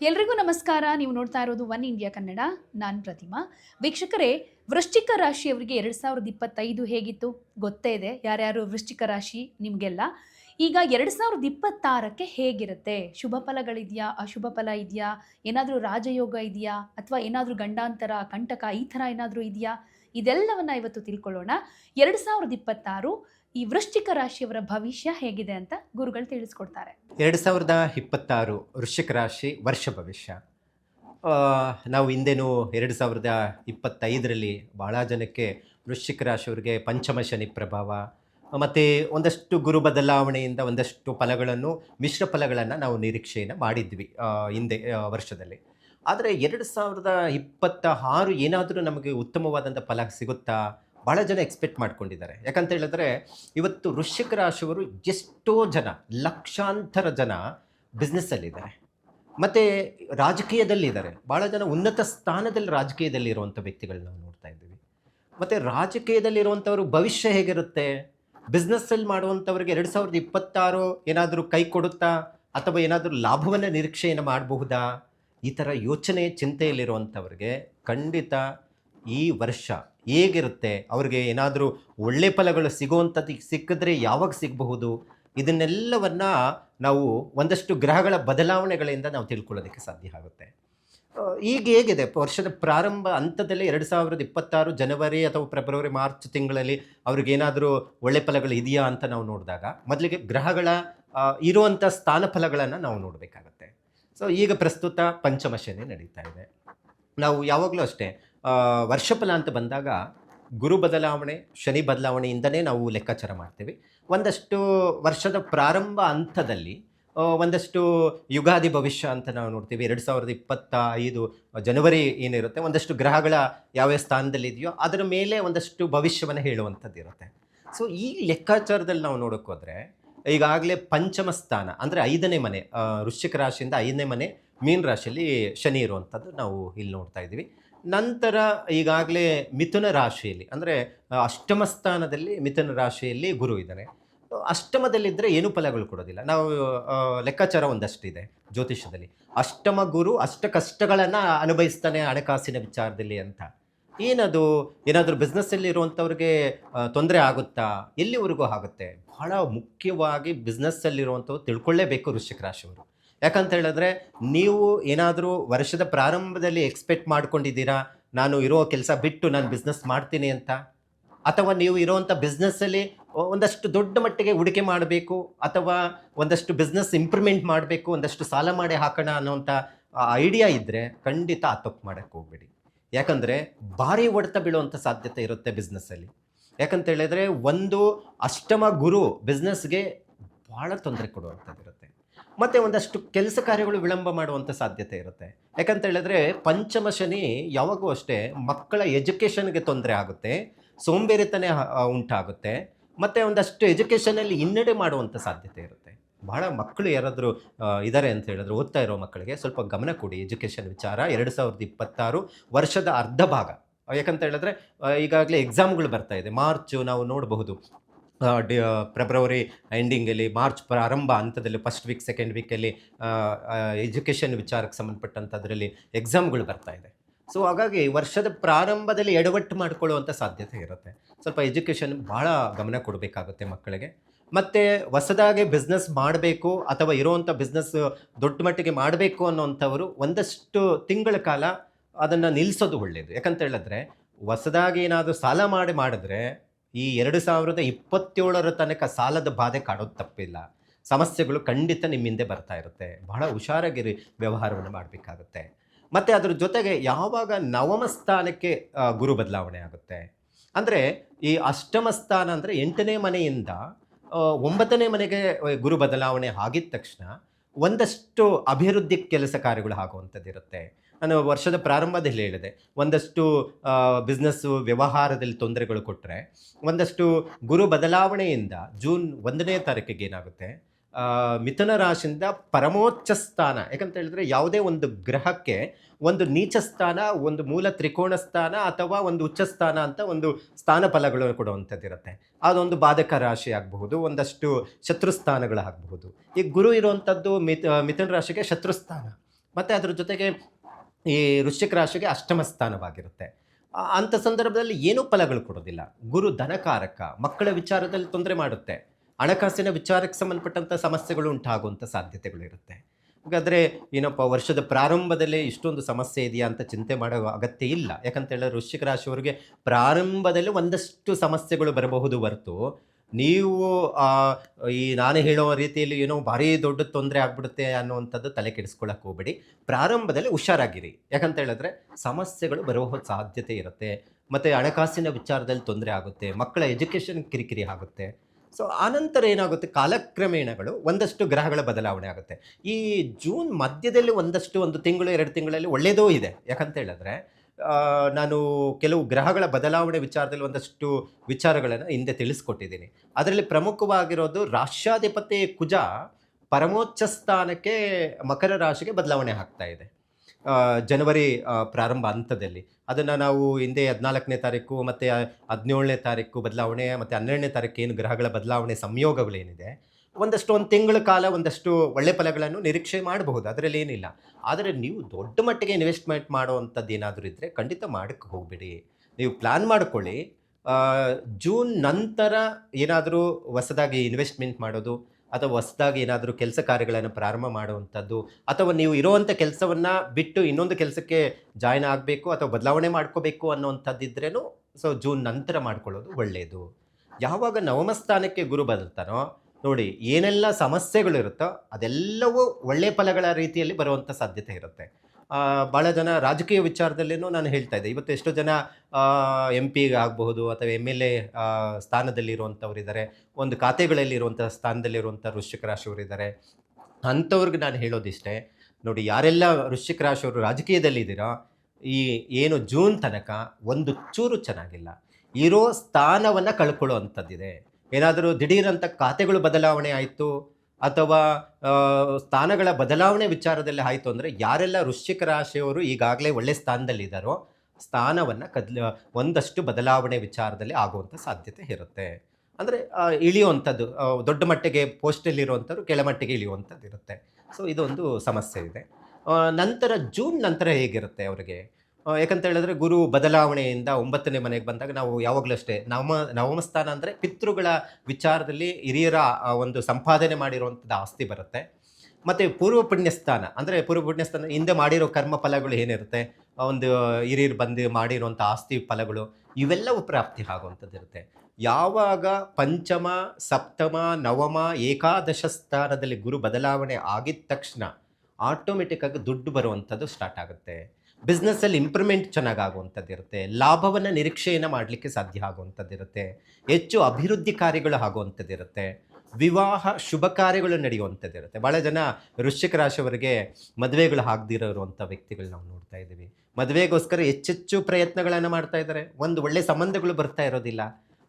ಎಲ್ರಿಗೂ ನಮಸ್ಕಾರ. ನೀವು ನೋಡ್ತಾ ಇರೋದು ಒನ್ ಇಂಡಿಯಾ ಕನ್ನಡ. ನಾನು ಪ್ರತಿಮಾ. ವೀಕ್ಷಕರೇ, ವೃಶ್ಚಿಕ ರಾಶಿಯವರಿಗೆ ಎರಡು ಸಾವಿರದ ಇಪ್ಪತ್ತೈದು ಹೇಗಿತ್ತು? ಗೊತ್ತೇ ಇದೆ. ಯಾರ್ಯಾರು ವೃಶ್ಚಿಕ ರಾಶಿ? ನಿಮಗೆಲ್ಲ. ಈಗ ಎರಡು ಸಾವಿರದ ಇಪ್ಪತ್ತಾರಕ್ಕೆ ಹೇಗಿರುತ್ತೆ? ಶುಭ ಫಲಗಳಿದೆಯಾ ಅಶುಭ ಫಲ ಇದೆಯಾ? ಏನಾದರೂ ರಾಜಯೋಗ ಇದೆಯಾ? ಅಥವಾ ಏನಾದರೂ ಗಂಡಾಂತರ, ಕಂಟಕ, ಈ ಥರ ಏನಾದರೂ ಇದೆಯಾ? ಇದೆಲ್ಲವನ್ನು ಇವತ್ತು ತಿಳ್ಕೊಳ್ಳೋಣ. ಎರಡು ಸಾವಿರದ ಇಪ್ಪತ್ತಾರು ಈ ವೃಶ್ಚಿಕ ರಾಶಿಯವರ ಭವಿಷ್ಯ ಹೇಗಿದೆ ಅಂತ ಗುರುಗಳು ತಿಳಿಸ್ಕೊಡ್ತಾರೆ. ಎರಡು ಸಾವಿರದ ಇಪ್ಪತ್ತಾರು ವೃಶ್ಚಿಕ ರಾಶಿ ವರ್ಷ ಭವಿಷ್ಯ. ನಾವು ಹಿಂದೆನೂ ಎರಡು ಸಾವಿರದ ಇಪ್ಪತ್ತೈದರಲ್ಲಿ ಭಾಳ ಜನಕ್ಕೆ ವೃಶ್ಚಿಕ ರಾಶಿಯವರಿಗೆ ಪಂಚಮ ಶನಿ ಪ್ರಭಾವ, ಮತ್ತು ಒಂದಷ್ಟು ಗುರು ಬದಲಾವಣೆಯಿಂದ ಒಂದಷ್ಟು ಫಲಗಳನ್ನು, ಮಿಶ್ರ ಫಲಗಳನ್ನು ನಾವು ನಿರೀಕ್ಷೆಯನ್ನು ಮಾಡಿದ್ವಿ ಹಿಂದೆ ವರ್ಷದಲ್ಲಿ. ಆದರೆ ಎರಡು ಸಾವಿರದ ಇಪ್ಪತ್ತ ಆರು ಏನಾದರೂ ನಮಗೆ ಉತ್ತಮವಾದಂಥ ಫಲ ಸಿಗುತ್ತಾ? ಭಾಳ ಜನ ಎಕ್ಸ್ಪೆಕ್ಟ್ ಮಾಡ್ಕೊಂಡಿದ್ದಾರೆ. ಯಾಕಂತ ಹೇಳಿದ್ರೆ ಇವತ್ತು ವೃಶ್ಚಿಕ ರಾಶಿಯವರು ಎಷ್ಟೋ ಜನ, ಲಕ್ಷಾಂತರ ಜನ ಬಿಸ್ನೆಸ್ಸಲ್ಲಿದ್ದಾರೆ ಮತ್ತು ರಾಜಕೀಯದಲ್ಲಿದ್ದಾರೆ. ಭಾಳ ಜನ ಉನ್ನತ ಸ್ಥಾನದಲ್ಲಿ ರಾಜಕೀಯದಲ್ಲಿ ಇರುವಂಥ ವ್ಯಕ್ತಿಗಳನ್ನ ನಾವು ನೋಡ್ತಾ ಇದ್ದೀವಿ. ಮತ್ತು ರಾಜಕೀಯದಲ್ಲಿರುವಂಥವ್ರ ಭವಿಷ್ಯ ಹೇಗಿರುತ್ತೆ? ಬಿಸ್ನೆಸ್ಸಲ್ಲಿ ಮಾಡುವಂಥವ್ರಿಗೆ ಎರಡು ಸಾವಿರದ ಇಪ್ಪತ್ತಾರು ಏನಾದರೂ ಕೈ ಕೊಡುತ್ತಾ? ಅಥವಾ ಏನಾದರೂ ಲಾಭವನ್ನು ನಿರೀಕ್ಷೆಯನ್ನು ಮಾಡಬಹುದಾ? ಈ ಥರ ಯೋಚನೆ, ಚಿಂತೆಯಲ್ಲಿರುವಂಥವ್ರಿಗೆ ಖಂಡಿತ ಈ ವರ್ಷ ಹೇಗಿರುತ್ತೆ? ಅವ್ರಿಗೆ ಏನಾದರೂ ಒಳ್ಳೆ ಫಲಗಳು ಸಿಗುವಂಥದ್ದು ಸಿಕ್ಕಿದ್ರೆ ಯಾವಾಗ ಸಿಗಬಹುದು? ಇದನ್ನೆಲ್ಲವನ್ನ ನಾವು ಒಂದಷ್ಟು ಗ್ರಹಗಳ ಬದಲಾವಣೆಗಳಿಂದ ನಾವು ತಿಳ್ಕೊಳ್ಳೋದಕ್ಕೆ ಸಾಧ್ಯ ಆಗುತ್ತೆ. ಈಗ ಹೇಗಿದೆ? ವರ್ಷದ ಪ್ರಾರಂಭ ಹಂತದಲ್ಲಿ ಎರಡು ಸಾವಿರದ ಇಪ್ಪತ್ತಾರು ಜನವರಿ ಅಥವಾ ಫೆಬ್ರವರಿ, ಮಾರ್ಚ್ ತಿಂಗಳಲ್ಲಿ ಅವ್ರಿಗೆ ಏನಾದರೂ ಒಳ್ಳೆ ಫಲಗಳು ಇದೆಯಾ ಅಂತ ನಾವು ನೋಡಿದಾಗ ಮೊದಲಿಗೆ ಗ್ರಹಗಳ ಇರುವಂಥ ಸ್ಥಾನ ಫಲಗಳನ್ನು ನಾವು ನೋಡಬೇಕಾಗುತ್ತೆ. ಸೊ ಈಗ ಪ್ರಸ್ತುತ ಪಂಚಮ ಶನಿ ನಡೀತಾ ಇದೆ. ನಾವು ಯಾವಾಗಲೂ ಅಷ್ಟೇ ವರ್ಷಫಲ ಅಂತ ಬಂದಾಗ ಗುರು ಬದಲಾವಣೆ, ಶನಿ ಬದಲಾವಣೆಯಿಂದನೇ ನಾವು ಲೆಕ್ಕಾಚಾರ ಮಾಡ್ತೀವಿ. ಒಂದಷ್ಟು ವರ್ಷದ ಪ್ರಾರಂಭ ಹಂತದಲ್ಲಿ ಒಂದಷ್ಟು ಯುಗಾದಿ ಭವಿಷ್ಯ ಅಂತ ನಾವು ನೋಡ್ತೀವಿ. ಎರಡು ಸಾವಿರದ ಇಪ್ಪತ್ತ ಐದು ಜನವರಿ ಏನಿರುತ್ತೆ, ಒಂದಷ್ಟು ಗ್ರಹಗಳ ಯಾವ್ಯಾವ ಸ್ಥಾನದಲ್ಲಿ ಇದೆಯೋ ಅದರ ಮೇಲೆ ಒಂದಷ್ಟು ಭವಿಷ್ಯವನ್ನು ಹೇಳುವಂಥದ್ದು ಇರುತ್ತೆ. ಸೊ, ಈ ಲೆಕ್ಕಾಚಾರದಲ್ಲಿ ನಾವು ನೋಡೋಕ್ಕೋದ್ರೆ ಈಗಾಗಲೇ ಪಂಚಮ ಸ್ಥಾನ, ಅಂದರೆ ಐದನೇ ಮನೆ ವೃಶ್ಚಿಕ ರಾಶಿಯಿಂದ ಐದನೇ ಮನೆ, ಮೀನ ರಾಶಿಯಲ್ಲಿ ಶನಿ ಇರುವಂಥದ್ದು ನಾವು ಇಲ್ಲಿ ನೋಡ್ತಾ ಇದ್ದೀವಿ. ನಂತರ ಈಗಾಗಲೇ ಮಿಥುನ ರಾಶಿಯಲ್ಲಿ, ಅಂದರೆ ಅಷ್ಟಮ ಸ್ಥಾನದಲ್ಲಿ ಮಿಥುನ ರಾಶಿಯಲ್ಲಿ ಗುರು ಇದ್ದಾನೆ. ಅಷ್ಟಮದಲ್ಲಿದ್ದರೆ ಏನು ಫಲಗಳು ಕೊಡೋದಿಲ್ಲ. ನಾವು ಲೆಕ್ಕಾಚಾರ ಒಂದಷ್ಟಿದೆ ಜ್ಯೋತಿಷ್ಯದಲ್ಲಿ. ಅಷ್ಟಮ ಗುರು ಅಷ್ಟ ಕಷ್ಟಗಳನ್ನು ಅನುಭವಿಸ್ತಾನೆ ಹಣಕಾಸಿನ ವಿಚಾರದಲ್ಲಿ ಅಂತ. ಏನದು? ಏನಾದರೂ ಬಿಸ್ನೆಸ್ಸಲ್ಲಿ ಇರುವಂಥವ್ರಿಗೆ ತೊಂದರೆ ಆಗುತ್ತಾ? ಎಲ್ಲಿವರೆಗೂ ಆಗುತ್ತೆ? ಬಹಳ ಮುಖ್ಯವಾಗಿ ಬಿಸ್ನೆಸ್ಸಲ್ಲಿರುವಂಥವ್ರು ತಿಳ್ಕೊಳ್ಳೇಬೇಕು ವೃಶ್ಚಿಕ ರಾಶಿಯವರು. ಯಾಕಂತ ಹೇಳಿದ್ರೆ ನೀವು ಏನಾದರೂ ವರ್ಷದ ಪ್ರಾರಂಭದಲ್ಲಿ ಎಕ್ಸ್ಪೆಕ್ಟ್ ಮಾಡ್ಕೊಂಡಿದ್ದೀರಾ, ನಾನು ಇರೋ ಕೆಲಸ ಬಿಟ್ಟು ನಾನು ಬಿಸ್ನೆಸ್ ಮಾಡ್ತೀನಿ ಅಂತ? ಅಥವಾ ನೀವು ಇರೋವಂಥ ಬಿಸ್ನೆಸ್ಸಲ್ಲಿ ಒಂದಷ್ಟು ದೊಡ್ಡ ಮಟ್ಟಿಗೆ ಹೂಡಿಕೆ ಮಾಡಬೇಕು, ಅಥವಾ ಒಂದಷ್ಟು ಬಿಸ್ನೆಸ್ ಇಂಪ್ರೂವ್ಮೆಂಟ್ ಮಾಡಬೇಕು, ಒಂದಷ್ಟು ಸಾಲ ಮಾಡಿ ಹಾಕೋಣ ಅನ್ನೋಂಥ ಐಡಿಯಾ ಇದ್ದರೆ ಖಂಡಿತ ಆ ತಪ್ಪು ಮಾಡೋಕ್ಕೆ ಹೋಗ್ಬೇಡಿ. ಯಾಕಂದರೆ ಭಾರಿ ಹೊಡೆತ ಬೀಳುವಂಥ ಸಾಧ್ಯತೆ ಇರುತ್ತೆ ಬಿಸ್ನೆಸ್ಸಲ್ಲಿ ಯಾಕಂತ ಹೇಳಿದ್ರೆ ಒಂದು ಅಷ್ಟಮ ಗುರು ಬಿಸ್ನೆಸ್ಗೆ ಭಾಳ ತೊಂದರೆ ಕೊಡುವಂಥದ್ದು ಇರುತ್ತೆ. ಮತ್ತು ಒಂದಷ್ಟು ಕೆಲಸ ಕಾರ್ಯಗಳು ವಿಳಂಬ ಮಾಡುವಂಥ ಸಾಧ್ಯತೆ ಇರುತ್ತೆ. ಯಾಕಂತ ಹೇಳಿದ್ರೆ ಪಂಚಮ ಶನಿ ಯಾವಾಗೂ ಅಷ್ಟೇ ಮಕ್ಕಳ ಎಜುಕೇಷನ್ಗೆ ತೊಂದರೆ ಆಗುತ್ತೆ, ಸೋಂಬೇರಿತನೇ ಉಂಟಾಗುತ್ತೆ, ಮತ್ತು ಒಂದಷ್ಟು ಎಜುಕೇಷನಲ್ಲಿ ಹಿನ್ನಡೆ ಮಾಡುವಂಥ ಸಾಧ್ಯತೆ ಇರುತ್ತೆ. ಬಹಳ ಮಕ್ಕಳು ಯಾರಾದರೂ ಇದ್ದಾರೆ ಅಂತ ಹೇಳಿದ್ರೆ ಓದ್ತಾ ಇರೋ ಮಕ್ಕಳಿಗೆ ಸ್ವಲ್ಪ ಗಮನ ಕೊಡಿ ಎಜುಕೇಷನ್ ವಿಚಾರ. ಎರಡು ಸಾವಿರದ ಇಪ್ಪತ್ತಾರು ವರ್ಷದ ಅರ್ಧ ಭಾಗ ಯಾಕಂತ ಹೇಳಿದ್ರೆ ಈಗಾಗಲೇ ಎಕ್ಸಾಮ್ಗಳು ಬರ್ತಾ ಇದೆ. ಮಾರ್ಚು ನಾವು ನೋಡಬಹುದು. ಫೆಬ್ರವರಿ ಎಂಡಿಂಗಲ್ಲಿ ಮಾರ್ಚ್ ಪ್ರಾರಂಭ ಹಂತದಲ್ಲಿ ಫಸ್ಟ್ ವೀಕ್ ಸೆಕೆಂಡ್ ವೀಕಲ್ಲಿ ಎಜುಕೇಷನ್ ವಿಚಾರಕ್ಕೆ ಸಂಬಂಧಪಟ್ಟಂಥದ್ರಲ್ಲಿ ಎಕ್ಸಾಮ್ಗಳು ಬರ್ತಾ ಇದೆ. ಸೊ ಹಾಗಾಗಿ ವರ್ಷದ ಪ್ರಾರಂಭದಲ್ಲಿ ಎಡವಟ್ಟು ಮಾಡಿಕೊಳ್ಳುವಂಥ ಸಾಧ್ಯತೆ ಇರುತ್ತೆ. ಸ್ವಲ್ಪ ಎಜುಕೇಷನ್ ಭಾಳ ಗಮನ ಕೊಡಬೇಕಾಗುತ್ತೆ ಮಕ್ಕಳಿಗೆ. ಮತ್ತು ಹೊಸದಾಗಿ ಬಿಸ್ನೆಸ್ ಮಾಡಬೇಕು ಅಥವಾ ಇರೋವಂಥ ಬಿಸ್ನೆಸ್ ದೊಡ್ಡ ಮಟ್ಟಿಗೆ ಮಾಡಬೇಕು ಅನ್ನೋಂಥವರು ಒಂದಷ್ಟು ತಿಂಗಳ ಕಾಲ ಅದನ್ನು ನಿಲ್ಲಿಸೋದು ಒಳ್ಳೆಯದು ಯಾಕಂತ ಹೇಳಿದ್ರೆ, ಹೊಸದಾಗಿ ಏನಾದರೂ ಸಾಲ ಮಾಡಿ ಮಾಡಿದ್ರೆ ಈ ಎರಡು ಸಾವಿರದ ಇಪ್ಪತ್ತೇಳರ ತನಕ ಸಾಲದ ಬಾಧೆ ಕಾಡೋದು ತಪ್ಪಿಲ್ಲ. ಸಮಸ್ಯೆಗಳು ಖಂಡಿತ ನಿಮ್ಮಿಂದೆ ಬರ್ತಾ ಇರುತ್ತೆ. ಬಹಳ ಹುಷಾರಾಗಿರಿ, ವ್ಯವಹಾರವನ್ನು ಮಾಡಬೇಕಾಗುತ್ತೆ. ಮತ್ತು ಅದ್ರ ಜೊತೆಗೆ ಯಾವಾಗ ನವಮ ಸ್ಥಾನಕ್ಕೆ ಗುರು ಬದಲಾವಣೆ ಆಗುತ್ತೆ. ಅಂದರೆ ಈ ಅಷ್ಟಮ ಸ್ಥಾನ ಅಂದರೆ ಎಂಟನೇ ಮನೆಯಿಂದ ಒಂಬತ್ತನೇ ಮನೆಗೆ ಗುರು ಬದಲಾವಣೆ ಆಗಿದ ತಕ್ಷಣ ಒಂದಷ್ಟು ಅಭಿವೃದ್ಧಿ ಕೆಲಸ ಕಾರ್ಯಗಳು ಆಗುವಂಥದ್ದು ಇರುತ್ತೆ ನಾನು ವರ್ಷದ ಪ್ರಾರಂಭದಲ್ಲಿ ಹೇಳಿದೆ. ಒಂದಷ್ಟು ಬಿಸ್ನೆಸ್ಸು ವ್ಯವಹಾರದಲ್ಲಿ ತೊಂದರೆಗಳು ಕೊಟ್ಟರೆ ಒಂದಷ್ಟು ಗುರು ಬದಲಾವಣೆಯಿಂದ ಜೂನ್ ಒಂದನೇ ತಾರೀಕಿಗೆ ಏನಾಗುತ್ತೆ? ಮಿಥುನ ರಾಶಿಯಿಂದ ಪರಮೋಚ್ಚ ಸ್ಥಾನ. ಯಾಕಂತ ಹೇಳಿದ್ರೆ ಯಾವುದೇ ಒಂದು ಗ್ರಹಕ್ಕೆ ಒಂದು ನೀಚ ಸ್ಥಾನ, ಒಂದು ಮೂಲ ತ್ರಿಕೋಣ ಸ್ಥಾನ ಅಥವಾ ಒಂದು ಉಚ್ಚ ಸ್ಥಾನ ಅಂತ ಒಂದು ಸ್ಥಾನ ಫಲಗಳು ಕೊಡುವಂಥದ್ದಿರುತ್ತೆ. ಅದೊಂದು ಬಾಧಕ ರಾಶಿ ಆಗಬಹುದು, ಒಂದಷ್ಟು ಶತ್ರು ಸ್ಥಾನಗಳಾಗಬಹುದು. ಈ ಗುರು ಇರುವಂಥದ್ದು ಮಿತ್ ಮಿಥುನ ರಾಶಿಗೆ ಶತ್ರು ಸ್ಥಾನ. ಮತ್ತು ಅದ್ರ ಜೊತೆಗೆ ಈ ವೃಶ್ಚಿಕ ರಾಶಿಗೆ ಅಷ್ಟಮ ಸ್ಥಾನವಾಗಿರುತ್ತೆ. ಅಂಥ ಸಂದರ್ಭದಲ್ಲಿ ಏನೂ ಫಲಗಳು ಕೊಡೋದಿಲ್ಲ. ಗುರು ಧನಕಾರಕ, ಮಕ್ಕಳ ವಿಚಾರದಲ್ಲಿ ತೊಂದರೆ ಮಾಡುತ್ತೆ. ಹಣಕಾಸಿನ ವಿಚಾರಕ್ಕೆ ಸಂಬಂಧಪಟ್ಟಂಥ ಸಮಸ್ಯೆಗಳು ಉಂಟಾಗುವಂಥ ಸಾಧ್ಯತೆಗಳು ಇರುತ್ತೆ. ಹಾಗಾದರೆ, ಏನಪ್ಪ, ವರ್ಷದ ಪ್ರಾರಂಭದಲ್ಲೇ ಇಷ್ಟೊಂದು ಸಮಸ್ಯೆ ಇದೆಯಾ ಅಂತ ಚಿಂತೆ ಮಾಡೋ ಅಗತ್ಯ ಇಲ್ಲ. ಯಾಕಂತ ಹೇಳಿದ್ರೆ ವೃಶ್ಚಿಕ ರಾಶಿಯವರಿಗೆ ಪ್ರಾರಂಭದಲ್ಲಿ ಒಂದಷ್ಟು ಸಮಸ್ಯೆಗಳು ಬರಬಹುದು ಹೊರತು ನೀವು ಈ ನಾನು ಹೇಳೋ ರೀತಿಯಲ್ಲಿ ಏನೋ ಭಾರಿ ದೊಡ್ಡ ತೊಂದರೆ ಆಗ್ಬಿಡುತ್ತೆ ಅನ್ನುವಂಥದ್ದು ತಲೆ ಕೆಡಿಸ್ಕೊಳ್ಳೋಕೆ ಹೋಗ್ಬೇಡಿ. ಪ್ರಾರಂಭದಲ್ಲಿ ಹುಷಾರಾಗಿರಿ. ಯಾಕಂತ ಹೇಳಿದ್ರೆ ಸಮಸ್ಯೆಗಳು ಬರುವ ಸಾಧ್ಯತೆ ಇರುತ್ತೆ. ಮತ್ತು ಹಣಕಾಸಿನ ವಿಚಾರದಲ್ಲಿ ತೊಂದರೆ ಆಗುತ್ತೆ. ಮಕ್ಕಳ ಎಜುಕೇಷನ್ ಕಿರಿಕಿರಿ ಆಗುತ್ತೆ. ಸೊ, ಆನಂತರ ಏನಾಗುತ್ತೆ? ಕಾಲಕ್ರಮೇಣಗಳು ಒಂದಷ್ಟು ಗ್ರಹಗಳ ಬದಲಾವಣೆ ಆಗುತ್ತೆ. ಈ ಜೂನ್ ಮಧ್ಯದಲ್ಲಿ ಒಂದಷ್ಟು, ಒಂದು ತಿಂಗಳು, ಎರಡು ತಿಂಗಳಲ್ಲಿ ಒಳ್ಳೆಯದೂ ಇದೆ. ಯಾಕಂತ ಹೇಳಿದ್ರೆ ನಾನು ಕೆಲವು ಗ್ರಹಗಳ ಬದಲಾವಣೆ ವಿಚಾರದಲ್ಲಿ ಒಂದಷ್ಟು ವಿಚಾರಗಳನ್ನು ಹಿಂದೆ ತಿಳಿಸ್ಕೊಟ್ಟಿದ್ದೀನಿ. ಅದರಲ್ಲಿ ಪ್ರಮುಖವಾಗಿರೋದು ರಾಷ್ಟ್ರಾಧಿಪತಿ ಕುಜ ಪರಮೋಚ್ಚ ಸ್ಥಾನಕ್ಕೆ ಮಕರ ರಾಶಿಗೆ ಬದಲಾವಣೆ ಆಗ್ತಾ ಇದೆ. ಜನವರಿ ಪ್ರಾರಂಭ ಹಂತದಲ್ಲಿ. ಅದನ್ನು ನಾವು ಹಿಂದೆ ಹದಿನಾಲ್ಕನೇ ತಾರೀಕು ಮತ್ತು ಹದಿನೇಳನೇ ತಾರೀಕು ಬದಲಾವಣೆ ಮತ್ತು ಹನ್ನೆರಡನೇ ತಾರೀಕು ಏನು ಗ್ರಹಗಳ ಬದಲಾವಣೆ ಸಂಯೋಗಗಳೇನಿದೆ ಒಂದಷ್ಟು ಒಂದು ತಿಂಗಳ ಕಾಲ ಒಂದಷ್ಟು ಒಳ್ಳೆ ಫಲಗಳನ್ನು ನಿರೀಕ್ಷೆ ಮಾಡಬಹುದು. ಅದರಲ್ಲಿ ಏನಿಲ್ಲ. ಆದರೆ ನೀವು ದೊಡ್ಡ ಮಟ್ಟಿಗೆ ಇನ್ವೆಸ್ಟ್ಮೆಂಟ್ ಮಾಡುವಂಥದ್ದು ಏನಾದರೂ ಇದ್ದರೆ ಖಂಡಿತ ಮಾಡೋಕ್ಕೆ ಹೋಗಬೇಡಿ. ನೀವು ಪ್ಲ್ಯಾನ್ ಮಾಡಿಕೊಳ್ಳಿ. ಜೂನ್ ನಂತರ ಏನಾದರೂ ಹೊಸದಾಗಿ ಇನ್ವೆಸ್ಟ್ಮೆಂಟ್ ಮಾಡೋದು, ಅಥವಾ ಹೊಸದಾಗಿ ಏನಾದರೂ ಕೆಲಸ ಕಾರ್ಯಗಳನ್ನು ಪ್ರಾರಂಭ ಮಾಡುವಂಥದ್ದು, ಅಥವಾ ನೀವು ಇರೋವಂಥ ಕೆಲಸವನ್ನು ಬಿಟ್ಟು ಇನ್ನೊಂದು ಕೆಲಸಕ್ಕೆ ಜಾಯ್ನ್ ಆಗಬೇಕು, ಅಥವಾ ಬದಲಾವಣೆ ಮಾಡ್ಕೋಬೇಕು ಅನ್ನೋವಂಥದ್ದಿದ್ರೇನು ಸೊ ಜೂನ್ ನಂತರ ಮಾಡ್ಕೊಳ್ಳೋದು ಒಳ್ಳೆಯದು. ಯಾವಾಗ ನವಮ ಸ್ಥಾನಕ್ಕೆ ಗುರು ಬದಲ್ತಾನೋ ನೋಡಿ, ಏನೆಲ್ಲ ಸಮಸ್ಯೆಗಳಿರುತ್ತೋ ಅದೆಲ್ಲವೂ ಒಳ್ಳೆಯ ಫಲಗಳ ರೀತಿಯಲ್ಲಿ ಬರುವಂಥ ಸಾಧ್ಯತೆ ಇರುತ್ತೆ. ಭಾಳ ಜನ ರಾಜಕೀಯ ವಿಚಾರದಲ್ಲೇನೂ ನಾನು ಹೇಳ್ತಾ ಇದ್ದೆ. ಇವತ್ತು ಎಷ್ಟೋ ಜನ ಎಂ ಪಿ ಆಗಬಹುದು ಅಥವಾ ಎಂ ಎಲ್ ಎ ಸ್ಥಾನದಲ್ಲಿರುವಂಥವ್ರಿದ್ದಾರೆ ಒಂದು ಖಾತೆಗಳಲ್ಲಿರುವಂಥ ಸ್ಥಾನದಲ್ಲಿರುವಂಥ ವೃಶ್ಚಿಕ ರಾಶಿಯವರಿದ್ದಾರೆ ಅಂಥವ್ರಿಗೆ ನಾನು ಹೇಳೋದಿಷ್ಟೇ, ನೋಡಿ, ಯಾರೆಲ್ಲ ವೃಶ್ಚಿಕ ರಾಶಿಯವರು ರಾಜಕೀಯದಲ್ಲಿದ್ದೀರೋ ಈ ಏನು ಜೂನ್ ತನಕ ಒಂದು ಚೂರು ಚೆನ್ನಾಗಿಲ್ಲ. ಇರೋ ಸ್ಥಾನವನ್ನು ಕಳ್ಕೊಳ್ಳೋ ಅಂಥದ್ದಿದೆ ಏನಾದರೂ ದಿಢೀರಂಥ ಖಾತೆಗಳು ಬದಲಾವಣೆ ಆಯಿತು ಅಥವಾ ಸ್ಥಾನಗಳ ಬದಲಾವಣೆ ವಿಚಾರದಲ್ಲಿ ಆಯಿತು ಅಂದರೆ ಯಾರೆಲ್ಲ ವೃಶ್ಚಿಕ ರಾಶಿಯವರು ಈಗಾಗಲೇ ಒಳ್ಳೆ ಸ್ಥಾನದಲ್ಲಿದ್ದಾರೋ ಸ್ಥಾನವನ್ನು ಕದ್ಲ, ಒಂದಷ್ಟು ಬದಲಾವಣೆ ವಿಚಾರದಲ್ಲಿ ಆಗುವಂಥ ಸಾಧ್ಯತೆ ಇರುತ್ತೆ. ಅಂದರೆ ಇಳಿಯುವಂಥದ್ದು ದೊಡ್ಡ ಮಟ್ಟಿಗೆ ಪೋಸ್ಟಲ್ಲಿರುವಂಥವ್ರು ಕೆಳಮಟ್ಟಿಗೆ ಇಳಿಯುವಂಥದ್ದು ಇರುತ್ತೆ ಸೊ ಇದೊಂದು ಸಮಸ್ಯೆ ಇದೆ. ನಂತರ ಜೂನ್ ನಂತರ ಹೇಗಿರುತ್ತೆ ಅವರಿಗೆ? ಯಾಕಂತ ಹೇಳಿದ್ರೆ ಗುರು ಬದಲಾವಣೆಯಿಂದ ಒಂಬತ್ತನೇ ಮನೆಗೆ ಬಂದಾಗ ನಾವು ಯಾವಾಗಲೂ ಅಷ್ಟೇ ನವಮ ನವಮ ಸ್ಥಾನ ಅಂದರೆ ಪಿತೃಗಳ ವಿಚಾರದಲ್ಲಿ ಹಿರಿಯರ ಒಂದು ಸಂಪಾದನೆ ಮಾಡಿರುವಂಥದ್ದು ಆಸ್ತಿ ಬರುತ್ತೆ. ಮತ್ತು ಪೂರ್ವ ಪುಣ್ಯಸ್ಥಾನ ಅಂದರೆ ಪೂರ್ವ ಪುಣ್ಯಸ್ಥಾನ ಹಿಂದೆ ಮಾಡಿರೋ ಕರ್ಮ ಫಲಗಳು ಏನಿರುತ್ತೆ? ಒಂದು ಹಿರಿಯರು ಬಂದು ಮಾಡಿರುವಂಥ ಆಸ್ತಿ ಫಲಗಳು ಇವೆಲ್ಲವೂ ಪ್ರಾಪ್ತಿ ಆಗುವಂಥದ್ದು ಇರುತ್ತೆ. ಯಾವಾಗ ಪಂಚಮ, ಸಪ್ತಮ, ನವಮ, ಏಕಾದಶ ಸ್ಥಾನದಲ್ಲಿ ಗುರು ಬದಲಾವಣೆ ಆಗಿದ ತಕ್ಷಣ ಆಟೋಮೆಟಿಕ್ಕಾಗಿ ದುಡ್ಡು ಬರುವಂಥದ್ದು ಸ್ಟಾರ್ಟ್ ಆಗುತ್ತೆ. ಬಿಸ್ನೆಸ್ಸಲ್ಲಿ ಇಂಪ್ರೂವ್ಮೆಂಟ್ ಚೆನ್ನಾಗಿ ಆಗುವಂಥದ್ದಿರುತ್ತೆ ಲಾಭವನ್ನು ನಿರೀಕ್ಷೆಯನ್ನು ಮಾಡಲಿಕ್ಕೆ ಸಾಧ್ಯ ಆಗುವಂಥದ್ದಿರುತ್ತೆ ಹೆಚ್ಚು ಅಭಿವೃದ್ಧಿ ಕಾರ್ಯಗಳು ಆಗುವಂಥದ್ದಿರುತ್ತೆ ವಿವಾಹ, ಶುಭ ಕಾರ್ಯಗಳು ನಡೆಯುವಂಥದ್ದಿರುತ್ತೆ ಭಾಳ ಜನ ವೃಶ್ಚಿಕ ರಾಶಿಯವರಿಗೆ ಮದುವೆಗಳು ಆಗದಿರೋರುವಂಥ ವ್ಯಕ್ತಿಗಳು ನಾವು ನೋಡ್ತಾ ಇದ್ದೀವಿ. ಮದುವೆಗೋಸ್ಕರ ಹೆಚ್ಚೆಚ್ಚು ಪ್ರಯತ್ನಗಳನ್ನು ಮಾಡ್ತಾ ಇದ್ದಾರೆ. ಒಂದು ಒಳ್ಳೆ ಸಂಬಂಧಗಳು ಬರ್ತಾ ಇರೋದಿಲ್ಲ.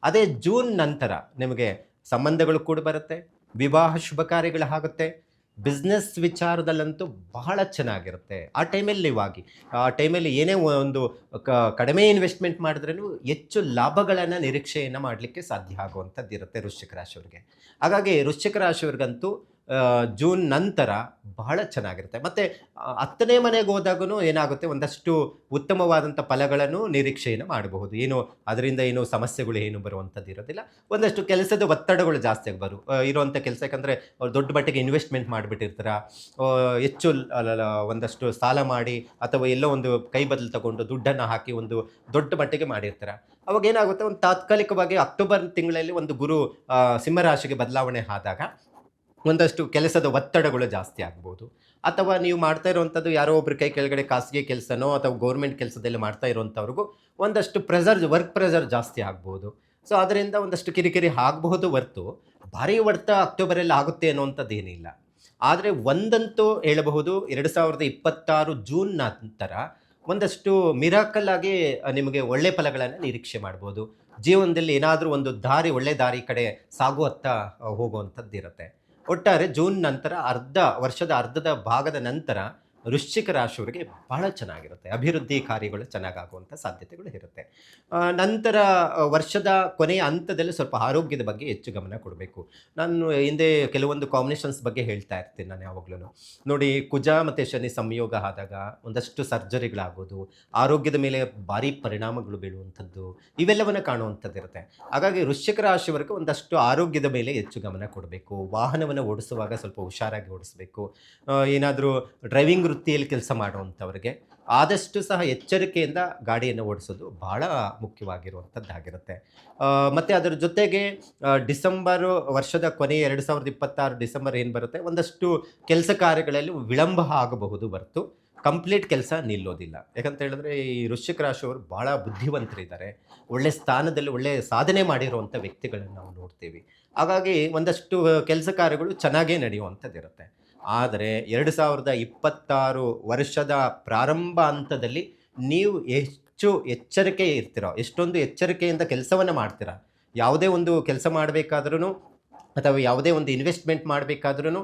ಅದೇ ಜೂನ್ ನಂತರ ನಿಮಗೆ ಸಂಬಂಧಗಳು ಕೂಡ ಬರುತ್ತೆ. ವಿವಾಹ, ಶುಭ ಕಾರ್ಯಗಳು ಆಗುತ್ತೆ. ಬಿಸ್ನೆಸ್ ವಿಚಾರದಲ್ಲಂತೂ ಬಹಳ ಚೆನ್ನಾಗಿರುತ್ತೆ. ಆ ಟೈಮಲ್ಲಿ ಇವಾಗಿ ಆ ಟೈಮಲ್ಲಿ ಏನೇ ಒಂದು ಕ- ಕಡಿಮೆ ಇನ್ವೆಸ್ಟ್ಮೆಂಟ್ ಮಾಡಿದ್ರೂ ಹೆಚ್ಚು ಲಾಭಗಳನ್ನು ನಿರೀಕ್ಷೆಯನ್ನು ಮಾಡಲಿಕ್ಕೆ ಸಾಧ್ಯ ಆಗುವಂಥದ್ದು ಇರುತ್ತೆ ವೃಶ್ಚಿಕ ರಾಶಿಯವ್ರಿಗೆ. ಹಾಗಾಗಿ ವೃಶ್ಚಿಕ ರಾಶಿಯವ್ರಿಗಂತೂ ಜೂನ್ ನಂತರ ಬಹಳ ಚೆನ್ನಾಗಿರುತ್ತೆ. ಮತ್ತು ಹತ್ತನೇ ಮನೆಗೆ ಹೋದಾಗೂ ಏನಾಗುತ್ತೆ? ಒಂದಷ್ಟು ಉತ್ತಮವಾದಂಥ ಫಲಗಳನ್ನು ನಿರೀಕ್ಷೆಯನ್ನು ಮಾಡಬಹುದು. ಏನು, ಅದರಿಂದ ಏನು ಸಮಸ್ಯೆಗಳು ಏನು ಬರುವಂಥದ್ದು ಇರೋದಿಲ್ಲ. ಒಂದಷ್ಟು ಕೆಲಸದ ಒತ್ತಡಗಳು ಜಾಸ್ತಿ ಬರು ಇರುವಂಥ ಕೆಲಸ. ಯಾಕಂದರೆ, ಅವ್ರು ದೊಡ್ಡ ಮಟ್ಟಿಗೆ ಇನ್ವೆಸ್ಟ್ಮೆಂಟ್ ಮಾಡಿಬಿಟ್ಟಿರ್ತಾರ? ಹೆಚ್ಚು ಒಂದಷ್ಟು ಸಾಲ ಮಾಡಿ, ಅಥವಾ ಎಲ್ಲೋ ಒಂದು ಕೈ ಬದಲು ತಗೊಂಡು ದುಡ್ಡನ್ನು ಹಾಕಿ ಒಂದು ದೊಡ್ಡ ಮಟ್ಟಿಗೆ ಮಾಡಿರ್ತಾರೆ? ಅವಾಗ ಏನಾಗುತ್ತೆ? ಒಂದು ತಾತ್ಕಾಲಿಕವಾಗಿ ಅಕ್ಟೋಬರ್ ತಿಂಗಳಲ್ಲಿ ಒಂದು ಗುರು ಸಿಂಹರಾಶಿಗೆ ಬದಲಾವಣೆ ಆದಾಗ ಒಂದಷ್ಟು ಕೆಲಸದ ಒತ್ತಡಗಳು ಜಾಸ್ತಿ ಆಗ್ಬೋದು. ಅಥವಾ ನೀವು ಮಾಡ್ತಾ ಇರುವಂಥದ್ದು ಯಾರೋ ಒಬ್ರ ಕೈ ಕೆಳಗಡೆ ಖಾಸಗಿ ಕೆಲಸನೋ ಅಥವಾ ಗೌರ್ಮೆಂಟ್ ಕೆಲಸದಲ್ಲಿ ಮಾಡ್ತಾ ಇರುವಂಥವ್ರಿಗೂ ಒಂದಷ್ಟು ಪ್ರೆಸರ್ ವರ್ಕ್ ಪ್ರೆಸರ್ ಜಾಸ್ತಿ ಆಗ್ಬೋದು. ಸೊ ಅದರಿಂದ ಒಂದಷ್ಟು ಕಿರಿಕಿರಿ ಆಗಬಹುದು ಹೊರ್ತು ಭಾರಿ ಹೊಡೆತ ಅಕ್ಟೋಬರಲ್ಲಿ ಆಗುತ್ತೆ ಅನ್ನುವಂಥದ್ದು ಏನಿಲ್ಲ ಆದರೆ ಒಂದಂತೂ ಹೇಳಬಹುದು, ಎರಡು ಸಾವಿರದ ಇಪ್ಪತ್ತಾರು ಜೂನ್ ನಂತರ ಒಂದಷ್ಟು ಮಿರಾಕಲ್ ಆಗಿ ನಿಮಗೆ ಒಳ್ಳೆ ಫಲಗಳನ್ನು ನಿರೀಕ್ಷೆ ಮಾಡ್ಬೋದು. ಜೀವನದಲ್ಲಿ ಏನಾದರೂ ಒಂದು ದಾರಿ, ಒಳ್ಳೆ ದಾರಿ ಕಡೆ ಸಾಗುವತ್ತ ಹೋಗುವಂಥದ್ದು ಇರುತ್ತೆ ಒಟ್ಟಾರೆ ಜೂನ್ ನಂತರ ಅರ್ಧ ವರ್ಷದ ಅರ್ಧದ ಭಾಗದ ನಂತರ ವೃಶ್ಚಿಕ ರಾಶಿಯವರಿಗೆ ಬಹಳ ಚೆನ್ನಾಗಿರುತ್ತೆ. ಅಭಿವೃದ್ಧಿ ಕಾರ್ಯಗಳು ಚೆನ್ನಾಗಾಗುವಂಥ ಸಾಧ್ಯತೆಗಳು ಇರುತ್ತೆ. ನಂತರ ವರ್ಷದ ಕೊನೆಯ ಹಂತದಲ್ಲಿ ಸ್ವಲ್ಪ ಆರೋಗ್ಯದ ಬಗ್ಗೆ ಹೆಚ್ಚು ಗಮನ ಕೊಡಬೇಕು. ನಾನು ಹಿಂದೆ ಕೆಲವೊಂದು ಕಾಂಬಿನೇಷನ್ಸ್ ಬಗ್ಗೆ ಹೇಳ್ತಾ ಇರ್ತೀನಿ ನಾನು ಯಾವಾಗಲೂ ನೋಡಿ, ಕುಜ ಮತ್ತು ಶನಿ ಸಂಯೋಗ ಆದಾಗ ಒಂದಷ್ಟು ಸರ್ಜರಿಗಳಾಗೋದು, ಆರೋಗ್ಯದ ಮೇಲೆ ಭಾರಿ ಪರಿಣಾಮಗಳು ಬೀಳುವಂಥದ್ದು, ಇವೆಲ್ಲವನ್ನು ಕಾಣುವಂಥದ್ದು ಇರುತ್ತೆ. ಹಾಗಾಗಿ ವೃಶ್ಚಿಕ ರಾಶಿವರೆಗೆ ಒಂದಷ್ಟು ಆರೋಗ್ಯದ ಮೇಲೆ ಹೆಚ್ಚು ಗಮನ ಕೊಡಬೇಕು. ವಾಹನವನ್ನು ಓಡಿಸುವಾಗ ಸ್ವಲ್ಪ ಹುಷಾರಾಗಿ ಓಡಿಸಬೇಕು. ಏನಾದರೂ ಡ್ರೈವಿಂಗ್ ವೃತ್ತಿಯಲ್ಲಿ ಕೆಲಸ ಮಾಡುವಂಥವ್ರಿಗೆ ಆದಷ್ಟು ಸಹ ಎಚ್ಚರಿಕೆಯಿಂದ ಗಾಡಿಯನ್ನು ಓಡಿಸೋದು ಭಾಳ ಮುಖ್ಯವಾಗಿರುವಂಥದ್ದಾಗಿರುತ್ತೆ ಮತ್ತು ಅದರ ಜೊತೆಗೆ ಡಿಸೆಂಬರು ವರ್ಷದ ಕೊನೆಯ ಎರಡು ಸಾವಿರದ ಇಪ್ಪತ್ತಾರು ಡಿಸೆಂಬರ್ ಏನು ಬರುತ್ತೆ? ಒಂದಷ್ಟು ಕೆಲಸ ಕಾರ್ಯಗಳಲ್ಲಿ ವಿಳಂಬ ಆಗಬಹುದು ಬರ್ತು ಕಂಪ್ಲೀಟ್ ಕೆಲಸ ನಿಲ್ಲೋದಿಲ್ಲ. ಯಾಕಂತ ಹೇಳಿದ್ರೆ ಈ ವೃಶ್ಚಿಕ ರಾಶಿಯವರು ಭಾಳ ಬುದ್ಧಿವಂತರಿದ್ದಾರೆ. ಒಳ್ಳೆ ಸ್ಥಾನದಲ್ಲಿ ಒಳ್ಳೆ ಸಾಧನೆ ಮಾಡಿರುವಂಥ ವ್ಯಕ್ತಿಗಳನ್ನು ನಾವು ನೋಡ್ತೀವಿ. ಹಾಗಾಗಿ ಒಂದಷ್ಟು ಕೆಲಸ ಕಾರ್ಯಗಳು ಚೆನ್ನಾಗೇ ನಡೆಯುವಂಥದ್ದಿರುತ್ತೆ. ಆದರೆ ಎರಡು ಸಾವಿರದ ಇಪ್ಪತ್ತಾರು ವರ್ಷದ ಪ್ರಾರಂಭ ಹಂತದಲ್ಲಿ ನೀವು ಹೆಚ್ಚು ಎಚ್ಚರಿಕೆ ಇರ್ತೀರೋ, ಎಷ್ಟೊಂದು ಎಚ್ಚರಿಕೆಯಿಂದ ಕೆಲಸವನ್ನು ಮಾಡ್ತೀರಾ? ಯಾವುದೇ ಒಂದು ಕೆಲಸ ಮಾಡಬೇಕಾದ್ರೂ ಅಥವಾ ಯಾವುದೇ ಒಂದು ಇನ್ವೆಸ್ಟ್ಮೆಂಟ್ ಮಾಡಬೇಕಾದ್ರೂ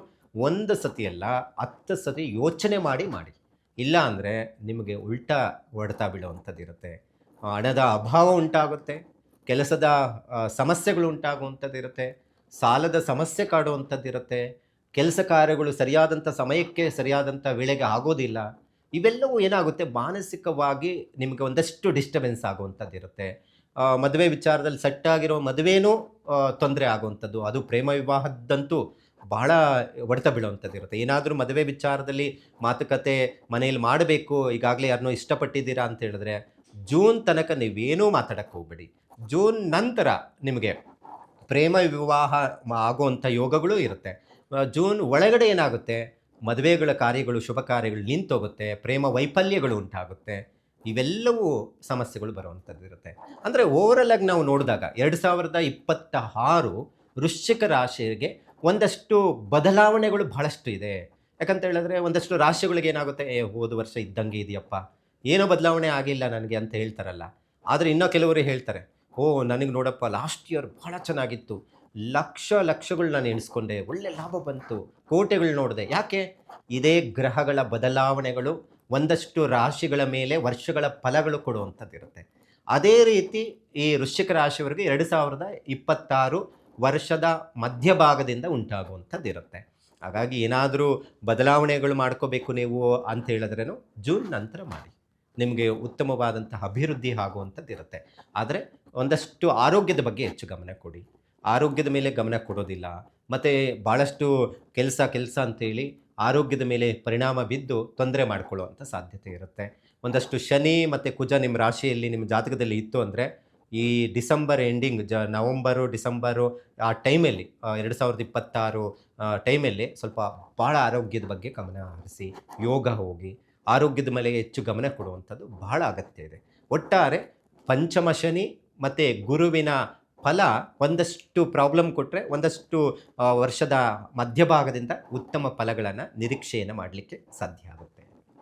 ಒಂದು ಸತಿ ಅಲ್ಲ ಹತ್ತು ಸತಿ ಯೋಚನೆ ಮಾಡಿ ಮಾಡಿ. ಇಲ್ಲ ಅಂದರೆ ನಿಮಗೆ ಉಲ್ಟಾ ಹೊಡೆತಾ ಬೀಳುವಂಥದ್ದು ಇರುತ್ತೆ. ಹಣದ ಅಭಾವ ಉಂಟಾಗುತ್ತೆ, ಕೆಲಸದ ಸಮಸ್ಯೆಗಳು ಉಂಟಾಗುವಂಥದ್ದು ಇರುತ್ತೆ, ಸಾಲದ ಸಮಸ್ಯೆ ಕಾಡುವಂಥದ್ದು ಇರುತ್ತೆ ಕೆಲಸ ಕಾರ್ಯಗಳು ಸರಿಯಾದಂಥ ಸಮಯಕ್ಕೆ ಸರಿಯಾದಂಥ ವೇಳೆಗೆ ಆಗೋದಿಲ್ಲ, ಇವೆಲ್ಲವೂ ಏನಾಗುತ್ತೆ? ಮಾನಸಿಕವಾಗಿ ನಿಮಗೆ ಒಂದಷ್ಟು ಡಿಸ್ಟರ್ಬೆನ್ಸ್ ಆಗುವಂಥದ್ದು ಇರುತ್ತೆ. ಮದುವೆ ವಿಚಾರದಲ್ಲಿ ಸಟ್ಟಾಗಿರೋ ಮದುವೆನೂ ತೊಂದರೆ ಆಗುವಂಥದ್ದು. ಅದು ಪ್ರೇಮ ವಿವಾಹದ್ದಂತೂ ಬಹಳ ಹೊಡೆತ ಬೀಳುವಂಥದ್ದು ಇರುತ್ತೆ. ಏನಾದರೂ ಮದುವೆ ವಿಚಾರದಲ್ಲಿ ಮಾತುಕತೆ ಮನೆಯಲ್ಲಿ ಮಾಡಬೇಕು, ಈಗಾಗಲೇ ಯಾರನ್ನೋ ಇಷ್ಟಪಟ್ಟಿದ್ದೀರಾ ಅಂತ ಹೇಳಿದ್ರೆ, ಜೂನ್ ತನಕ ನೀವೇನೂ ಮಾತಾಡಕ್ಕೆ ಹೋಗ್ಬೇಡಿ. ಜೂನ್ ನಂತರ ನಿಮಗೆ ಪ್ರೇಮ ವಿವಾಹ ಆಗುವಂಥ ಯೋಗಗಳು ಇರುತ್ತೆ. ಜೂನ್ ಒಳಗಡೆ ಏನಾಗುತ್ತೆ? ಮದುವೆಗಳ ಕಾರ್ಯಗಳು, ಶುಭ ಕಾರ್ಯಗಳು ನಿಂತೋಗುತ್ತೆ, ಪ್ರೇಮ ವೈಫಲ್ಯಗಳು ಉಂಟಾಗುತ್ತೆ. ಇವೆಲ್ಲವೂ ಸಮಸ್ಯೆಗಳು ಬರುವಂಥದ್ದು ಇರುತ್ತೆ. ಅಂದರೆ ಓವರಲ್ ಆಗಿ ನಾವು ನೋಡಿದಾಗ ಎರಡು ಸಾವಿರದ ಇಪ್ಪತ್ತ ಆರು ವೃಶ್ಚಿಕ ರಾಶಿಗೆ ಒಂದಷ್ಟು ಬದಲಾವಣೆಗಳು ಬಹಳಷ್ಟು ಇದೆ. ಯಾಕಂತ ಹೇಳಿದ್ರೆ ಒಂದಷ್ಟು ರಾಶಿಗಳಿಗೆ ಏನಾಗುತ್ತೆ? ಏ, ಹೋದ ವರ್ಷ ಇದ್ದಂಗೆ ಇದೆಯಪ್ಪ. ಏನೋ ಬದಲಾವಣೆ ಆಗಿಲ್ಲ ನನಗೆ ಅಂತ ಹೇಳ್ತಾರಲ್ಲ. ಆದರೆ ಇನ್ನೂ ಕೆಲವರು ಹೇಳ್ತಾರೆ, ಓ, ನನಗೆ ನೋಡಪ್ಪ ಲಾಸ್ಟ್ ಇಯರ್ ಭಾಳ ಚೆನ್ನಾಗಿತ್ತು. ಲಕ್ಷ ಲಕ್ಷಗಳು ನಾನು ಎಣಿಸ್ಕೊಂಡೆ. ಒಳ್ಳೆ ಲಾಭ ಬಂತು. ಕೋಟೆಗಳು ನೋಡಿದೆ. ಯಾಕೆ? ಇದೇ ಗ್ರಹಗಳ ಬದಲಾವಣೆಗಳು ಒಂದಷ್ಟು ರಾಶಿಗಳ ಮೇಲೆ ವರ್ಷಗಳ ಫಲಗಳು ಕೊಡುವಂಥದ್ದಿರುತ್ತೆ. ಅದೇ ರೀತಿ ಈ ವೃಶ್ಚಿಕ ರಾಶಿವರೆಗೆ ಎರಡು ಸಾವಿರದ ಇಪ್ಪತ್ತಾರು ವರ್ಷದ ಮಧ್ಯಭಾಗದಿಂದ ಉಂಟಾಗುವಂಥದ್ದಿರುತ್ತೆ. ಹಾಗಾಗಿ ಏನಾದರೂ ಬದಲಾವಣೆಗಳು ಮಾಡ್ಕೋಬೇಕು ನೀವು ಅಂತ ಹೇಳಿದ್ರೇನು ಜೂನ್ ನಂತರ ಮಾಡಿ. ನಿಮಗೆ ಉತ್ತಮವಾದಂತಹ ಅಭಿವೃದ್ಧಿ ಆಗುವಂಥದ್ದು ಇರುತ್ತೆ ಆದರೆ ಒಂದಷ್ಟು ಆರೋಗ್ಯದ ಬಗ್ಗೆ ಹೆಚ್ಚು ಗಮನ ಕೊಡಿ. ಆರೋಗ್ಯದ ಮೇಲೆ ಗಮನ ಕೊಡೋದಿಲ್ಲ. ಮತ್ತು ಭಾಳಷ್ಟು ಕೆಲಸ ಕೆಲಸ ಅಂತೇಳಿ ಆರೋಗ್ಯದ ಮೇಲೆ ಪರಿಣಾಮ ಬಿದ್ದು ತೊಂದರೆ ಮಾಡ್ಕೊಳ್ಳುವಂಥ ಸಾಧ್ಯತೆ ಇರುತ್ತೆ. ಒಂದಷ್ಟು ಶನಿ ಮತ್ತು ಕುಜ ನಿಮ್ಮ ರಾಶಿಯಲ್ಲಿ ನಿಮ್ಮ ಜಾತಕದಲ್ಲಿ ಇತ್ತು ಅಂದರೆ ಈ ಡಿಸೆಂಬರ್ ಎಂಡಿಂಗ್ ಜ, ನವಂಬರು, ಡಿಸೆಂಬರು ಆ ಟೈಮಲ್ಲಿ ಎರಡು ಸಾವಿರದ ಇಪ್ಪತ್ತಾರು ಟೈಮಲ್ಲಿ ಸ್ವಲ್ಪ ಭಾಳ ಆರೋಗ್ಯದ ಬಗ್ಗೆ ಗಮನ ಹರಿಸಿ, ಯೋಗ ಹೋಗಿ ಆರೋಗ್ಯದ ಮೇಲೆ ಹೆಚ್ಚು ಗಮನ ಕೊಡುವಂಥದ್ದು ಬಹಳ ಅಗತ್ಯ ಇದೆ. ಒಟ್ಟಾರೆ ಪಂಚಮ ಶನಿ ಮತ್ತು ಗುರುವಿನ ಫಲ ಒಂದಷ್ಟು ಪ್ರಾಬ್ಲಮ್ ಕೊಟ್ಟರೆ ಒಂದಷ್ಟು ವರ್ಷದ ಮಧ್ಯಭಾಗದಿಂದ ಉತ್ತಮ ಫಲಗಳನ್ನು ನಿರೀಕ್ಷೆಯನ್ನು ಮಾಡಲಿಕ್ಕೆ ಸಾಧ್ಯ ಆಗುತ್ತೆ.